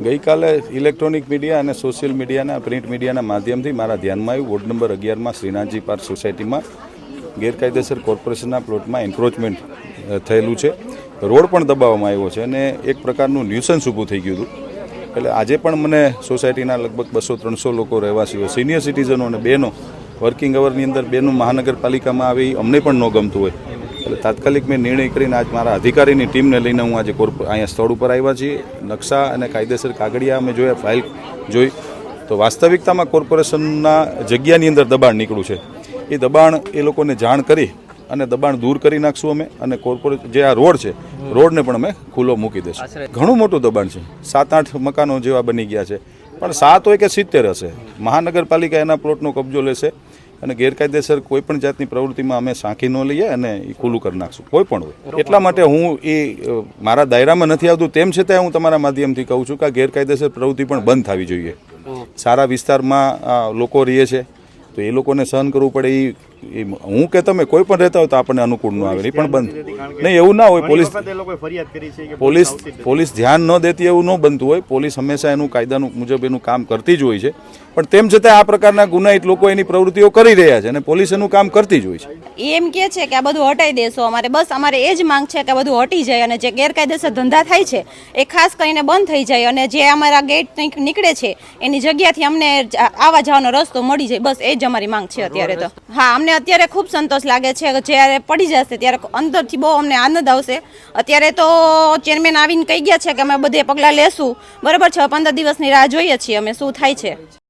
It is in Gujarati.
ગઈકાલે ઇલેક્ટ્રોનિક મીડિયા અને સોશિયલ મીડિયાના, પ્રિન્ટ મીડિયાના માધ્યમથી મારા ધ્યાનમાં આવ્યું. વોર્ડ નંબર અગિયારમાં શ્રીનાથજી પાર્ક સોસાયટીમાં ગેરકાયદેસર કોર્પોરેશનના પ્લોટમાં એન્ક્રોચમેન્ટ થયેલું છે. રોડ પણ દબાવવામાં આવ્યો છે અને એક પ્રકારનું ન્યુસન્સ ઊભું થઈ ગયું હતું. એટલે આજે પણ મને સોસાયટીના લગભગ બસો ત્રણસો લોકો રહેવાસીઓ, સિનિયર સિટીઝનો અને બહેનો વર્કિંગ અવરની અંદર બેનું મહાનગરપાલિકામાં આવી અમને પણ ન ગમતું હોય. એટલે તાત્કાલિક મેં નિર્ણય કરીને આજ મારા અધિકારીની ટીમને લઈને હું આજે કોર્પો અહીંયા સ્થળ ઉપર આવ્યા છીએ. નકશા અને કાયદેસર કાગળિયા અમે જોયા ફાઇલ જોઈ. તો વાસ્તવિકતામાં કોર્પોરેશનના જગ્યાની અંદર દબાણ નીકળ્યું છે. એ દબાણ એ લોકોને જાણ કરી અને દબાણ દૂર કરી નાખશું અમે અને કોર્પોરેટ જે આ રોડ છે રોડને પણ અમે ખુલ્લો મૂકી દઈશું ઘણું મોટું દબાણ છે. સાત આઠ મકાનો જેવા બની ગયા છે. પણ સાત હોય કે સિત્તેર હશે. મહાનગરપાલિકા એના પ્લોટનો કબજો લેશે. અને ગેરકાયદેસર કોઈ પણ જાતની પ્રવૃત્તિમાં અમે સાંખી ન લઈએ અને એ ખુલ્લું કરી નાખશું કોઈ પણ હોય. એટલા માટે હું એ મારા દાયરામાં નથી આવતું. તેમ છતાં હું તમારા માધ્યમથી કહું છું કે આ ગેરકાયદેસર પ્રવૃત્તિ પણ બંધ થવી જોઈએ. સારા વિસ્તારમાં લોકો રહે છે. તો એ લોકોને સહન કરવું પડે એ એ હું કે તમે કોઈ પણ રહેતા હોય તો આપણને અનુકૂળ ન આવે એ પણ બંધ. નહીં એવું ના હોય પોલીસ વખત એ લોકોએ ફરિયાદ કરી છે કે પોલીસ પોલીસ ધ્યાન ન દેતી એવું ન બનતું હોય પોલીસ હંમેશા એનું કાયદાનું મુજબ એનું કામ કરતી જ હોય છે. પણ તેમ છતાં આ પ્રકારના ગુનાહિત લોકો એની પ્રવૃત્તિઓ કરી રહ્યા છે અને પોલીસ એનું કામ કરતી જ હોય છે. એમ કે છે કે આ બધું હટાઈ દેશો અમારે બસ અમારે એ જ માંગ છે કે આ બધું હટી જાય અને જે ગેરકાયદેસર ધંધા થાય છે એ ખાસ કરીને બંધ થઈ જાય અને જે અમારા ગેટ નીકળે છે એની જગ્યાથી અમને આવા આવવા જવાનો રસ્તો મળી જાય બસ એ જ અમારી માંગ છે અત્યારે તો. હા અમને અત્યારે ખૂબ સંતોષ લાગે છે. જ્યારે પડી જશે ત્યારે અંદરથી બહુ અમને આનંદ આવશે. અત્યારે તો ચેરમેન આવીને કહી ગયા છે કે અમે બધે પગલાં લેશું. બરાબર છે પંદર દિવસની રાહ જોઈએ છીએ અમે, શું થાય છે.